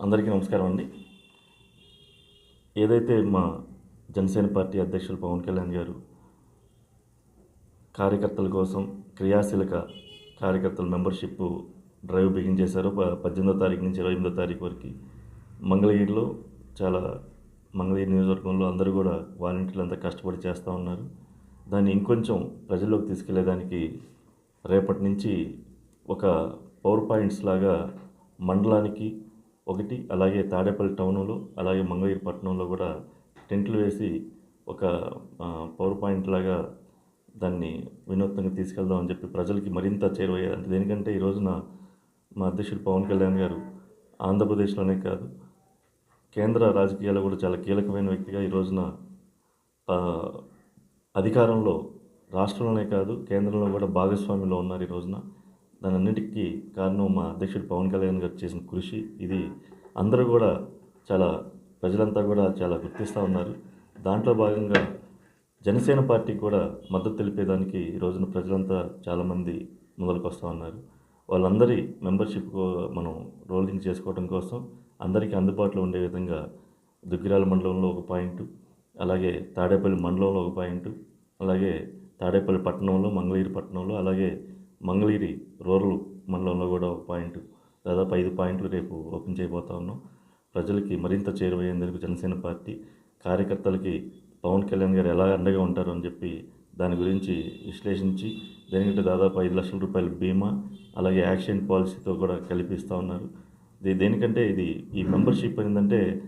అందరికీ నమస్కారం అండి. ఏదైతే మా జనసేన పార్టీ అధ్యక్షులు పవన్ కళ్యాణ్ గారు కార్యకర్తల కోసం క్రియాశీలక కార్యకర్తల మెంబర్షిప్ డ్రైవ్ బిగిన్ చేశారో. పద్దెనిమిదో తారీఖు నుంచి ఇరవై ఎనిమిదో తారీఖు వరకు మంగళగిరిలో చాలా మంగళగిరి నియోజకవర్గంలో అందరూ కూడా వాలంటీర్లు అంతా కష్టపడి చేస్తూ ఉన్నారు. దాన్ని ఇంకొంచెం ప్రజల్లోకి తీసుకెళ్ళేదానికి రేపటి నుంచి ఒక పవర్ పాయింట్స్ లాగా మండలానికి ఒకటి అలాగే తాడేపల్లి టౌన్లో అలాగే మంగళగిరి పట్టణంలో కూడా టెంట్లు వేసి ఒక పవర్ పాయింట్ లాగా దాన్ని వినూత్నంగా తీసుకెళ్దాం అని చెప్పి ప్రజలకి మరింత చేరువయ్యారు అంటే దేనికంటే ఈ రోజున మా అధ్యక్షుడు పవన్ కళ్యాణ్ గారు ఆంధ్రప్రదేశ్లోనే కాదు కేంద్ర రాజకీయాల్లో కూడా చాలా కీలకమైన వ్యక్తిగా ఈ రోజున అధికారంలో రాష్ట్రంలోనే కాదు కేంద్రంలో కూడా భాగస్వామ్యంలో ఉన్నారు ఈ రోజున. దాని అన్నిటికీ కారణం మా అధ్యక్షుడు పవన్ కళ్యాణ్ గారు చేసిన కృషి. ఇది అందరూ కూడా చాలా ప్రజలంతా కూడా చాలా గుర్తిస్తూ ఉన్నారు. దాంట్లో భాగంగా జనసేన పార్టీకి కూడా మద్దతు తెలిపేదానికి ఈ రోజున ప్రజలంతా చాలామంది ముందరకు వస్తూ ఉన్నారు. వాళ్ళందరి మెంబర్షిప్ మనం రోలింగ్ చేసుకోవడం కోసం అందరికీ అందుబాటులో ఉండే విధంగా దుగ్గిరాల మండలంలో ఒక పాయింట్ అలాగే తాడేపల్లి మండలంలో ఒక పాయింట్ అలాగే తాడేపల్లి పట్టణంలో మంగళగిరి పట్టణంలో అలాగే మంగళగిరి రూరల్ మండలంలో కూడా ఒక పాయింట్ దాదాపు ఐదు పాయింట్లు రేపు ఓపెన్ చేయబోతా ఉన్నాం. ప్రజలకి మరింత చేరువయ్యేందుకు జనసేన పార్టీ కార్యకర్తలకి పవన్ కళ్యాణ్ గారు ఎలా అండగా ఉంటారు అని చెప్పి దాని గురించి విశ్లేషించి దేనికంటే దాదాపు ఐదు లక్షల రూపాయల బీమా అలాగే యాక్సిడెంట్ పాలసీతో కూడా కల్పిస్తూ ఉన్నారు. ఇది దేనికంటే ఇది ఈ మెంబర్షిప్ ఏంటంటే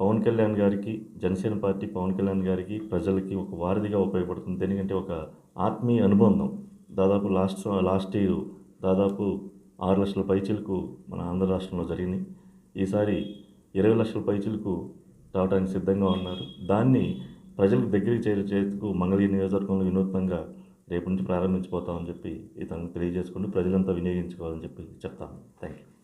పవన్ కళ్యాణ్ గారికి జనసేన పార్టీ పవన్ కళ్యాణ్ గారికి ప్రజలకి ఒక వారధిగా ఉపయోగపడుతుంది. దేనికంటే ఒక ఆత్మీయ అనుబంధం. దాదాపు లాస్ట్ లాస్ట్ ఇయర్ దాదాపు ఆరు లక్షల పైచీలకు మన ఆంధ్ర రాష్ట్రంలో జరిగినాయి. ఈసారి ఇరవై లక్షల పైచీలకు రావడానికి సిద్ధంగా ఉన్నారు. దాన్ని ప్రజలకు దగ్గరికి చేరే మంగళగిరి నియోజకవర్గంలో వినూత్నంగా రేపు నుంచి ప్రారంభించిపోతామని చెప్పి ఇతను తెలియజేసుకుంటూ ప్రజలంతా వినియోగించుకోవాలని చెప్పి చెప్తాను. Thank you